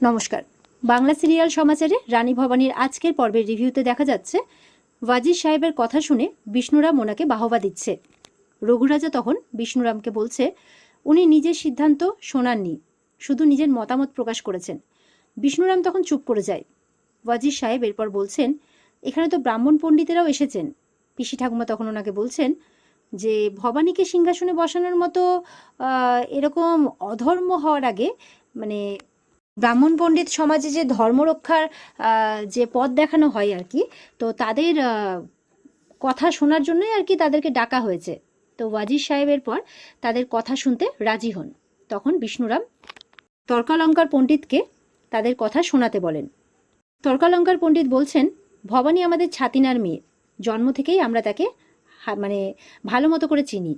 নমস্কার। বাংলা সিরিয়াল সমাচারে রানী ভবানীর আজকের পর্বের রিভিউতে দেখা যাচ্ছে, ওয়াজির সাহেবের কথা শুনে বিষ্ণুরাম ওনাকে বাহবা দিচ্ছে। রঘুরাজা তখন বিষ্ণুরামকে বলছে, উনি নিজের সিদ্ধান্ত শোনাননি, শুধু নিজের মতামত প্রকাশ করেছেন। বিষ্ণুরাম তখন চুপ করে যায়। ওয়াজির সাহেব এরপর বলছেন, এখানে তো ব্রাহ্মণ পণ্ডিতেরাও এসেছেন। পিসি ঠাকুমা তখন ওনাকে বলছেন, যে ভবানীকে সিংহাসনে বসানোর মতো এরকম অধর্ম হওয়ার আগে মানে ব্রাহ্মণ পণ্ডিত সমাজে যে ধর্মরক্ষার যে পথ দেখানো হয় আর কি, তো তাদের কথা শোনার জন্যই আর কি তাদেরকে ডাকা হয়েছে। তো ওয়াজির সাহেবের পর তাদের কথা শুনতে রাজি হন। তখন বিষ্ণুরাম তর্কালঙ্কার পণ্ডিতকে তাদের কথা শোনাতে বলেন। তর্কালঙ্কার পণ্ডিত বলছেন, ভবানী আমাদের ছাতিনার মেয়ে। জন্ম থেকেই আমরা তাকে মানে ভালো মতো করে চিনি।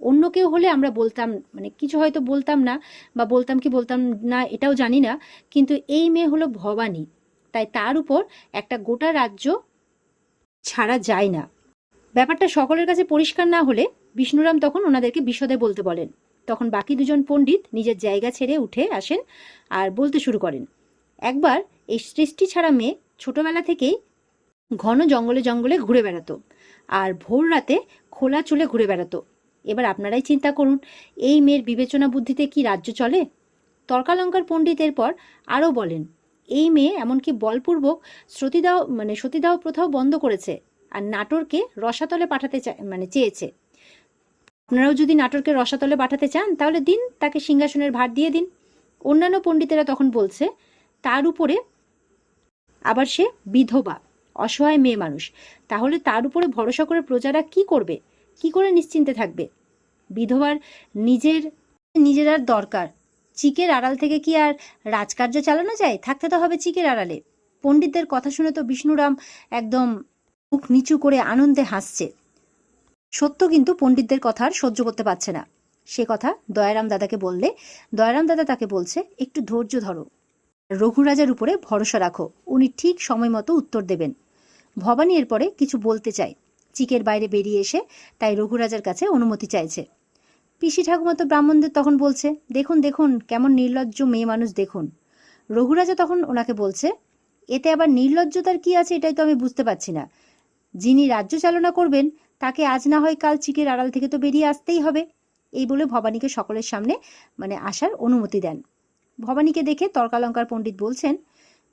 অন্য কেউ হলে আমরা বলতাম মানে কিছু হয়তো বলতাম না বা বলতাম কি বলতাম না এটাও জানি না, কিন্তু এই মেয়ে হলো ভবানী। তাই তার উপর একটা গোটা রাজ্য ছাড়া যায় না। ব্যাপারটা সকলের কাছে পরিষ্কার না হলে বিষ্ণুরাম তখন ওনাদেরকে বিশদে বলতে বলেন। তখন বাকি দুজন পণ্ডিত নিজের জায়গা ছেড়ে উঠে আসেন আর বলতে শুরু করেন। একবার এই সৃষ্টি ছাড়া মেয়ে ছোটবেলা থেকেই ঘন জঙ্গলে জঙ্গলে ঘুরে বেড়াতো আর ভোর রাতে খোলা চুলে ঘুরে বেড়াতো। এবার আপনারাই চিন্তা করুন, এই মেয়ের বিবেচনা বুদ্ধিতে কি রাজ্য চলে? তর্কালঙ্কার পণ্ডিতের পর আরও বলেন, এই মেয়ে এমনকি বলপূর্বক সতীদাহ মানে সতীদাহ প্রথাও বন্ধ করেছে আর নাটোরকে রসাতলে পাঠাতে চা মানে চেয়েছে। আপনারাও যদি নাটোরকে রসাতলে পাঠাতে চান, তাহলে দিন তাকে সিংহাসনের ভার দিয়ে দিন। অন্যান্য পণ্ডিতেরা তখন বলছে, তার উপরে আবার সে বিধবা, অসহায় মেয়ে মানুষ, তাহলে তার উপরে ভরসা করে প্রজারা কি করবে? কি করে নিশ্চিন্তে থাকবে? বিধবার নিজের নিজের আর দরকার। চিকের আড়াল থেকে কি আর রাজকার্য চালানো যায়? থাকতে তো হবে চিকের আড়ালে। পণ্ডিতদের কথা শুনে তো বিষ্ণুরাম একদম মুখ নিচু করে আনন্দে হাসছে। সত্য কিন্তু পণ্ডিতদের কথা আর সহ্য করতে পারছে না। সে কথা দয়ারাম দাদাকে বললে, দয়ারাম দাদা তাকে বলছে, একটু ধৈর্য ধরো। রঘুরাজার উপরে ভরসা রাখো। উনি ঠিক সময় মতো উত্তর দেবেন। ভবানী এরপরে কিছু বলতে চায়। চিকের বাইরে বেরিয়ে এসে তাই রঘুরাজার কাছে অনুমতি চাইছে। পিসি ঠাকুমা তো ব্রাহ্মণদের তখন বলছে, দেখুন দেখুন, কেমন নির্লজ্জ মেয়ে মানুষ, দেখুন। রঘুরাজা তখন ওনাকে বলছে, এতে আবার নির্লজ্জতার কি আছে এটাই তো আমি বুঝতে পারছি না। যিনি রাজ্য চালনা করবেন, তাকে আজ না হয় কাল চিকের আড়াল থেকে তো বেরিয়ে আসতেই হবে। এই বলে ভবানীকে সকলের সামনে মানে আসার অনুমতি দেন। ভবানীকে দেখে তর্কালঙ্কার পণ্ডিত বলছেন,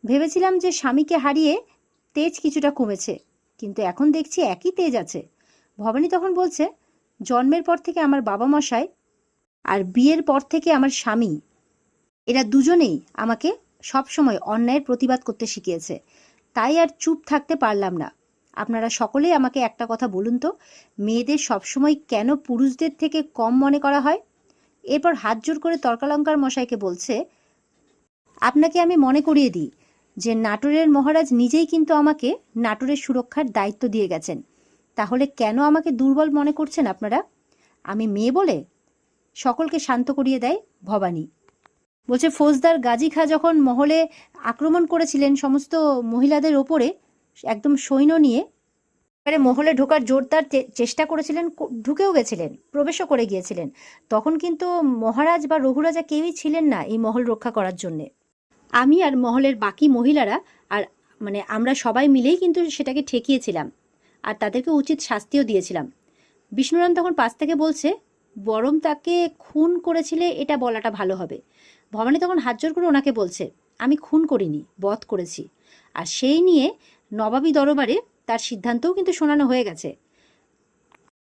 ভেবেছিলাম যে স্বামীকে হারিয়ে তেজ কিছুটা কমেছে। কিন্তু এখন দেখছি একই তেজ আছে। ভবানী তখন বলছে, জন্মের পর থেকে আমার বাবা মশাই আর বিয়ের পর থেকে আমার স্বামী, এরা দুজনেই আমাকে সবসময় অন্যায়ের প্রতিবাদ করতে শিখিয়েছে। তাই আর চুপ থাকতে পারলাম না। আপনারা সকলেই আমাকে একটা কথা বলুন তো, মেয়েদের সবসময় কেন পুরুষদের থেকে কম মনে করা হয়? এরপর হাত জোর করে তর্কালঙ্কার মশাইকে বলছে, আপনাকে আমি মনে করিয়ে দিই যে নাটোরের মহারাজ নিজেই কিন্তু আমাকে নাটোরের সুরক্ষার দায়িত্ব দিয়ে গেছেন। তাহলে কেন আমাকে দুর্বল মনে করছেন আপনারা? আমি মেয়ে বলে? সকলকে শান্ত করিয়ে দেয় ভবানী। বলছে, ফৌজদার গাজী খা যখন মহলে আক্রমণ করেছিলেন সমস্ত মহিলাদের ওপরে, একদম সৈন্য নিয়ে, এবারে মহলে ঢোকার জোরদার চেষ্টা করেছিলেন ঢুকেও গেছিলেন, প্রবেশও করে গিয়েছিলেন। তখন কিন্তু মহারাজ বা রঘুরাজা কেউই ছিলেন না এই মহল রক্ষা করার জন্যে। আমি আর মহলের বাকি মহিলারা আর মানে আমরা সবাই মিলেই কিন্তু সেটাকে ঠেকিয়েছিলাম। আর তাদেরকে উচিত শাস্তিও দিয়েছিলাম। বিষ্ণুরাম তখন পাশ থেকে বলছে, বরং তাকে খুন করেছিলে এটা বলাটা ভালো হবে। ভবানী তখন হাত জোর করে ওনাকে বলছে, আমি খুন করিনি, বধ করেছি। আর সেই নিয়ে নবাবী দরবারে তার সিদ্ধান্তও কিন্তু শোনানো হয়ে গেছে।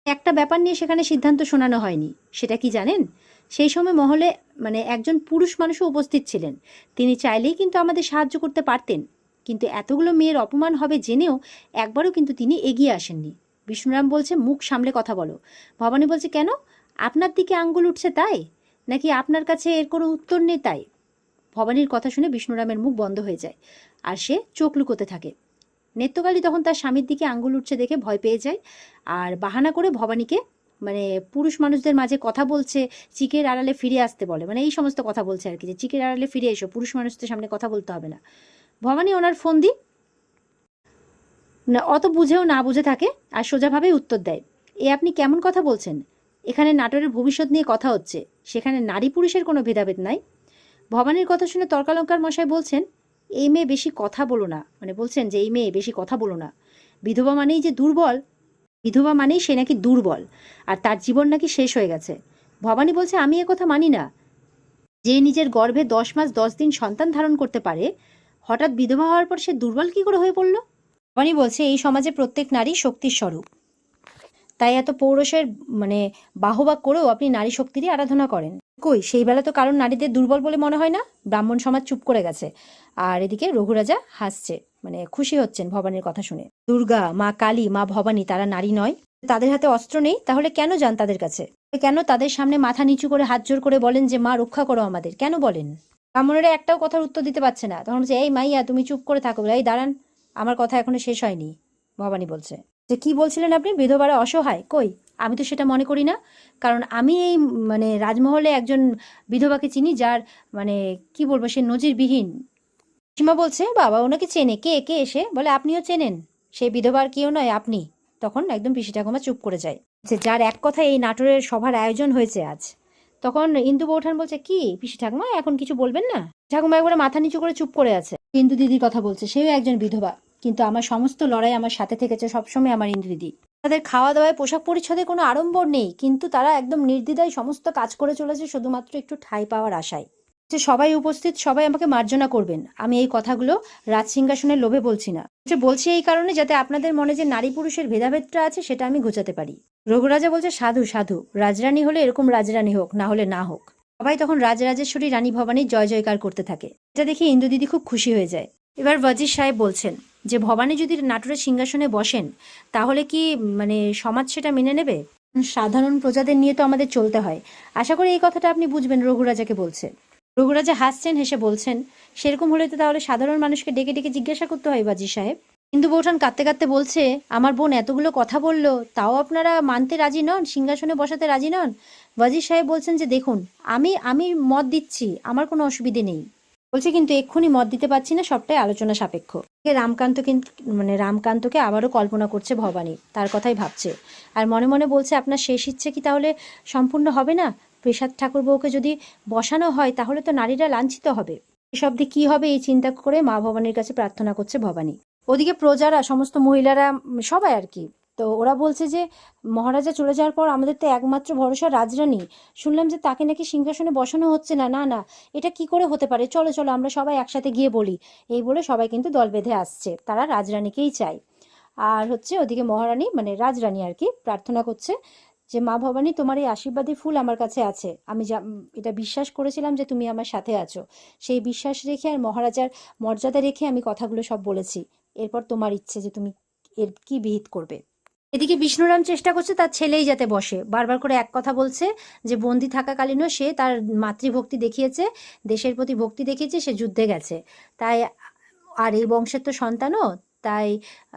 একটা ব্যাপার নিয়ে সেখানে সিদ্ধান্ত শোনানো হয়নি। সেটা কি জানেন? সেই সময় মহলে মানে একজন পুরুষ মানুষও উপস্থিত ছিলেন। তিনি চাইলেই কিন্তু আমাদের সাহায্য করতে পারতেন। কিন্তু এতগুলো মেয়ের অপমান হবে জেনেও একবারও কিন্তু তিনি এগিয়ে আসেননি। বিষ্ণুরাম বলছে, মুখ সামলে কথা বলো। ভবানী বলছে, কেন? আপনার দিকে আঙ্গুল উঠছে তাই? নাকি আপনার কাছে এর কোনো উত্তর নেই তাই? ভবানীর কথা শুনে বিষ্ণুরামের মুখ বন্ধ হয়ে যায়। আর সে চোখ লুকোতে থাকে। নেত্যকালী তখন তার স্বামীর দিকে আঙ্গুল উঠছে দেখে ভয় পেয়ে যায়। আর বাহানা করে ভবানীকে মানে পুরুষ মানুষদের মাঝে কথা বলছে, চিকের আড়ালে ফিরে আসতে বলে। মানে এই সমস্ত কথা বলছে আর কি, যে চিকের আড়ালে ফিরে এসো, পুরুষ মানুষদের সামনে কথা বলতে হবে না। ভবানী ওনার ফোন দি না, অত বুঝেও না বুঝে থাকে আর সোজাভাবেই উত্তর দেয়, এ আপনি কেমন কথা বলছেন? এখানে নাটোরের ভবিষ্যৎ নিয়ে কথা হচ্ছে, সেখানে নারী পুরুষের কোনো ভেদাভেদ নাই? ভবানীর কথা শুনে তর্কালঙ্কার মশাই বলছেন এই মেয়ে বেশি কথা বলো না। মানে বলছেন যে, এই মেয়ে বেশি কথা বলো না। বিধবা মানেই যে দুর্বল, বিধবা মানেই সে নাকি দুর্বল, আর তার জীবন নাকি শেষ হয়ে গেছে। ভবানী বলছে, আমি এ কথা মানি না। যে নিজের গর্ভে দশ মাস দশ দিন সন্তান ধারণ করতে পারে, হঠাৎ বিধবা হওয়ার পর সে দুর্বল কি করে হয়ে পড়ল? ভবানী বলছে, এই সমাজে প্রত্যেক নারী শক্তির স্বরূপ। তাই এত পৌরষের মানে বাহবা করেও আপনি নারী শক্তিরই আরাধনা করেন। কই? সেই বেলা তো কারণ নারীদের দুর্বল বলে মনে হয় না? ব্রাহ্মণ সমাজ চুপ করে গেছে। আর এদিকে রঘুরাজা হাসছে মানে খুশি হচ্ছেন ভবানীর কথা শুনে। দুর্গা, মা কালী, মা ভবানী, তারা নারী নয়। তাদের হাতে অস্ত্র নেই, তাহলে কেন যান তাদের কাছে? কেন তাদের সামনে মাথা নিচু করে, হাত জোর করে বলেন যে, মা, রক্ষা করো আমাদের কেন বলেন? ব্রাহ্মণেরা একটাও কথার উত্তর দিতে পারছে না। তখন বলছে, এই মাইয়া, তুমি চুপ করে থাকো। এই দাঁড়ান, আমার কথা এখনও শেষ হয়নি। ভবানী বলছে। যে কি বলছিলেন আপনি? বিধবারা অসহায়। কই? আমি তো সেটা মনে করি না। কারণ আমি এই মানে রাজমহলে একজন বিধবাকে চিনি যার মানে কি বলব, সে নজিরবিহীন। সীমা বলছে, বাবা, ওনাকে চেনে। কে কে এসে? বলে, আপনিও চেনেন। সেই বিধবার কেউ নয়, আপনি। তখন একদম পিসি ঠাকুমা চুপ করে যায়। যে যার এক কথা এই নাটোরের সভার আয়োজন হয়েছে আজ। তখন ইন্দু বৌঠান বলছে, কি, পিসি ঠাকুমা, এখন কিছু বলবেন না? ঠাকুমা একবারে মাথা নিচু করে চুপ করে আছে। ইন্দু দিদির কথা বলছে, সেও একজন বিধবা। কিন্তু আমার সমস্ত লড়াই আমার সাথে থেকেছে, সবসময় আমার ইন্দু দিদি তাদের খাওয়া দাওয়ায় পোশাক পরিচ্ছদে কোনো আড়ম্বর নেই, কিন্তু তারা একদম নির্দ্বিধায় সমস্ত কাজ করে চলেছে শুধুমাত্র একটু ঠাঁই পাওয়ার আশায়। যে সবাই উপস্থিত, সবাই আমাকে মার্জনা করবেন। আমি এই কথাগুলো রাজসিংহাসনের লোভে বলছি না। যে বলছি এই কারণে যাতে আপনাদের মনে যে নারী পুরুষের ভেদাভেদটা আছে, সেটা আমি ঘোচাতে পারি। রঘুরাজা বলছে, সাধু সাধু। রাজরানী হলে এরকম রাজরানী হোক, না হলে না হোক। সবাই তখন রাজরাজেশ্বরী রানী ভবানীর জয় জয়কার করতে থাকে। এটা দেখে ইন্দু দিদি খুব খুশি হয়ে যায়। এবার ওয়াজির সাহেব বলছেন যে ভবানী যদি নাটোরের সিংহাসনে বসেন, তাহলে কি মানে সমাজ সেটা মেনে নেবে? সাধারণ প্রজাদের নিয়ে তো আমাদের চলতে হয়। আশা করি এই কথাটা আপনি বুঝবেন, রঘুরাজাকে বলছে। রঘুরাজা হাসছেন, হেসে বলছেন, সেরকম হলে তো তাহলে সাধারণ মানুষকে ডেকে ডেকে জিজ্ঞাসা করতে হয়, বাজি সাহেব। হিন্দু বৌঠান কাঁদতে কাঁদতে বলছে, আমার বোন এতগুলো কথা বলল, তাও আপনারা মানতে রাজি নন? সিংহাসনে বসাতে রাজি নন? ওয়াজির সাহেব বলছেন যে, দেখুন, আমি আমি মত দিচ্ছি, আমার কোনো অসুবিধে নেই। বলছে, কিন্তু এক্ষুনি মত দিতে পারছি না, সবটাই আলোচনা সাপেক্ষ। রামকান্ত কিন্তু মানে রামকান্তকে আবারও কল্পনা করছে ভবানী, তার কথাই ভাবছে। আর মনে মনে বলছে, আপনার শেষ ইচ্ছে কি তাহলে সম্পূর্ণ হবে না? প্রসাদ ঠাকুর বউকে যদি বসানো হয়, তাহলে তো নারীরা লাঞ্ছিত হবে। এসব দিয়ে কী হবে এই চিন্তা করে মা ভবানীর কাছে প্রার্থনা করছে ভবানী। ওদিকে প্রজারা, সমস্ত মহিলারা, সবাই আর কি তো ওরা বলছে যে, মহারাজা চলে যাওয়ার পর আমাদের তো একমাত্র ভরসা রাজরানী। শুনলাম যে তাকে নাকি সিংহাসনে বসানো হচ্ছে না। না না, এটা কি করে হতে পারে? চলো চলো, আমরা সবাই একসাথে গিয়ে বলি। এই বলে সবাই কিন্তু দল বেঁধে আসছে। তারা রাজরানীকেই চায়। আর হচ্ছে ওদিকে মহারানী মানে রাজরানী আর কি, প্রার্থনা করছে যে, মা ভবানী, তোমার এই আশীর্বাদী ফুল আমার কাছে আছে। আমি যা এটা বিশ্বাস করেছিলাম যে তুমি আমার সাথে আছো। সেই বিশ্বাস রেখে আর মহারাজার মর্যাদা রেখে আমি কথাগুলো সব বলেছি। এরপর তোমার ইচ্ছে যে তুমি এর কি বিহিত করবে? এদিকে বিষ্ণুরাম চেষ্টা করছে তার ছেলেই যাতে বসে। বারবার করে এক কথা বলছে যে, বন্দি থাকাকালীনও সে তার মাতৃভক্তি দেখিয়েছে, দেশের প্রতি ভক্তি দেখিয়েছে, সে যুদ্ধে গেছে। তাই আর এই বংশের তো সন্তানও, তাই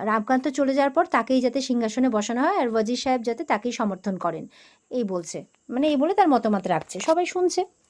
রামকান্ত চলে যাওয়ার পর তাকেই যাতে সিংহাসনে বসানো হয় আর ওয়াজির সাহেব যাতে তাকেই সমর্থন করেন। এই বলছে। মানে এই বলে তার মতামত রাখছে। সবাই শুনছে।